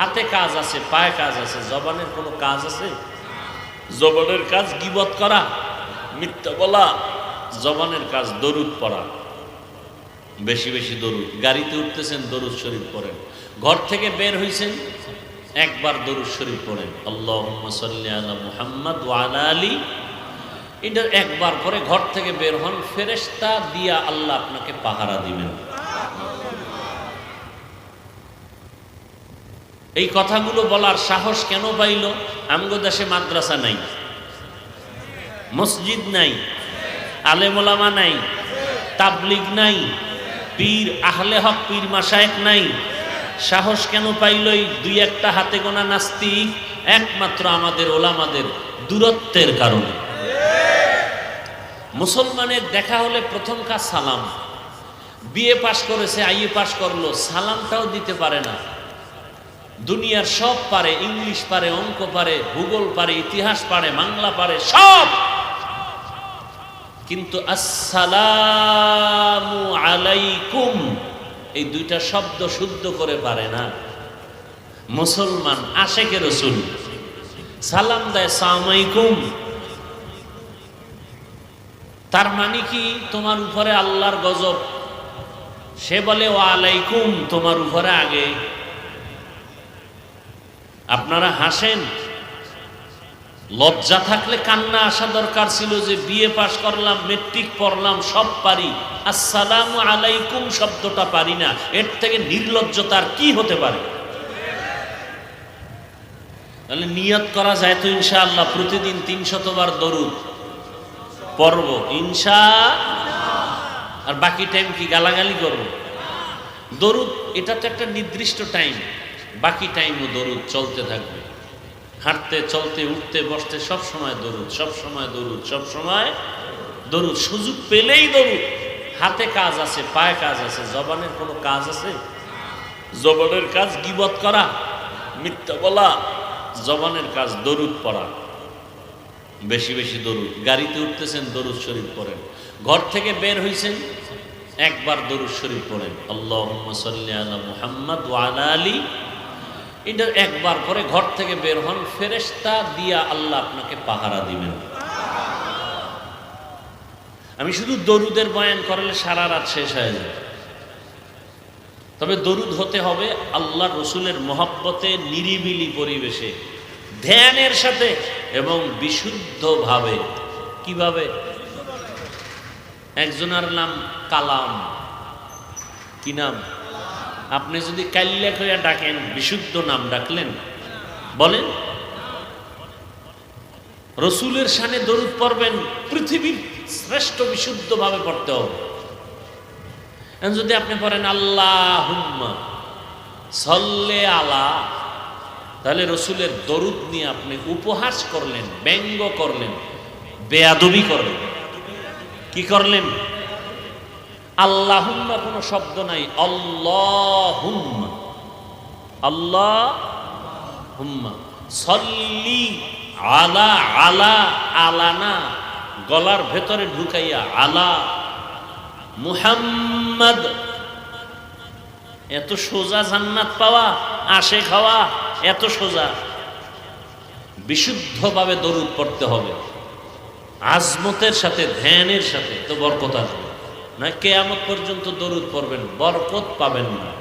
হাতে কাজ আছে, পায়ে কাজ আছে, জবানের কোনো কাজ আছে? জবানের কাজ গিবত করা, মিথ্যা বলা, জবানের কাজ দরুদ পড়া। বেশি বেশি দরুদ। গাড়িতে উঠতেছেন, দরুদ শরীফ পড়েন। ঘর থেকে বের হয়েছেন একবার দরুদ শরীফ পড়েন। আল্লাহ আলা মুহাম্মদ ওয়ালা আলী। এটা একবার পরে ঘর থেকে বের হন, ফেরেশতা দিয়া আল্লাহ আপনাকে পাহারা দিবেন। এই কথাগুলো বলার সাহস কেন পাইল? আমগো দেশে মাদ্রাসা নাই, মসজিদ নাই, আলেমোলামা নাই, তাবলিগ নাই, পীর আহলে হক পীর মাসায়েক নাই। সাহস কেন পাইল এই দুই একটা হাতে গোনা নাস্তিক? একমাত্র আমাদের ওলামাদের দূরত্বের কারণে। মুসলমানের দেখা হলে প্রথম কাজ সালাম। বিএ পাশ করেছে, আইএ পাশ করল, সালামটাও দিতে পারে না। দুনিয়ার সব পারে, ইংলিশ পারে, অঙ্ক পারে, ভূগোল পারে, ইতিহাস পারে, বাংলা পারে, সব! কিন্তু আসসালামু আলাইকুম, এই দুইটা শব্দ শুদ্ধ করে পারে না। মুসলমান, আশেকে রসুল, সালাম দেয় সালামাইকুম তার মানে কি? তোমার উপরে আল্লাহর গজব। সে বলে ও আলাইকুম, তোমার উপরে আগে। আপনারা হাসেন? লজ্জা থাকলে কান্না আসা দরকার ছিল যে বিএ পাশ করলাম মেট্রিক পড়লাম, সব পারি। আসসালামু আলাইকুম শব্দটা পারি না। এর থেকে নির্লজ্জতার কি হতে পারে? তাহলে নিয়ত করা যায় তো ইনশাআল্লাহ, প্রতিদিন তিন শতবার দরুদ। পর্ব ইনশা আর বাকি টাইম কি গালাগালি করব? দরুদ এটা তো একটা নির্দিষ্ট টাইম বাকি টাইমও দরুদ চলতে থাকবে। হাঁটতে, চলতে, উঠতে, বসতে সব সময় দরুদ, সব সময় দরুদ, সব সময় দরুদ। সুযোগ পেলেই দরুদ। হাতে কাজ আছে, পায়ে কাজ আছে, জবানের কোনো কাজ আছে? জবানের কাজ গিবত করা, মিথ্যা বলা, জবানের কাজ দরুদ পড়া। বেশি বেশি দরুদ। গাড়িতে উঠতেছেন, দরুদ শরীফ পড়েন। ঘর থেকে বের হয়েছেন একবার দরুদ শরীফ পড়েন। আল্লাহ আলা মুহাম্মদ ওয়ালা আলী এটা একবার পরে ঘর থেকে বের হন, ফেরেশতা দিয়া আল্লাহ আপনাকে পাহারা দিবেন। আমি শুধু দরুদের বয়ান করলে সারা রাত শেষ হয়ে যায়। তবে দরুদ হতে হবে আল্লাহ রসুলের মহব্বতে, নিরিবিলি পরিবেশে, ধ্যানের সাথে এবং বিশুদ্ধভাবে। কীভাবে? একজনের নাম কালাম। কি নাম? আপনি যদি কাল্লা কইয়া ডাকেন, বিশুদ্ধ নাম ডাকলেন, বলেন, রসুলের সানে দরুদ পড়বেন, পৃথিবীর শ্রেষ্ঠ বিশুদ্ধভাবে পড়তে হবে। যদি আপনি পড়েন আল্লাহ হুম্মা সল্লে আলা, তাহলে রসুলের দরুদ নিয়ে আপনি উপহাস করলেন, ব্যঙ্গ করলেন, বেয়াদবি করলেন। কি করলেন? আল্লাহুম্মা কোনো শব্দ নাই। আল্লাহুম্মা। আল্লাহ হুম্মা সল্লি আলা আলা, আলানা। গলার ভেতরে ঢুকাইয়া আলা। মুহাম্মদ। এত সোজা জান্নাত পাওয়া, আসে খাওয়া, এত সোজা। বিশুদ্ধভাবে দরুদ পড়তে হবে। আজমতের সাথে, ধ্যানের সাথে তো বরকত আসবে। না কেয়ামত পর্যন্ত দরুদ পড়বেন বরকত পাবেন না।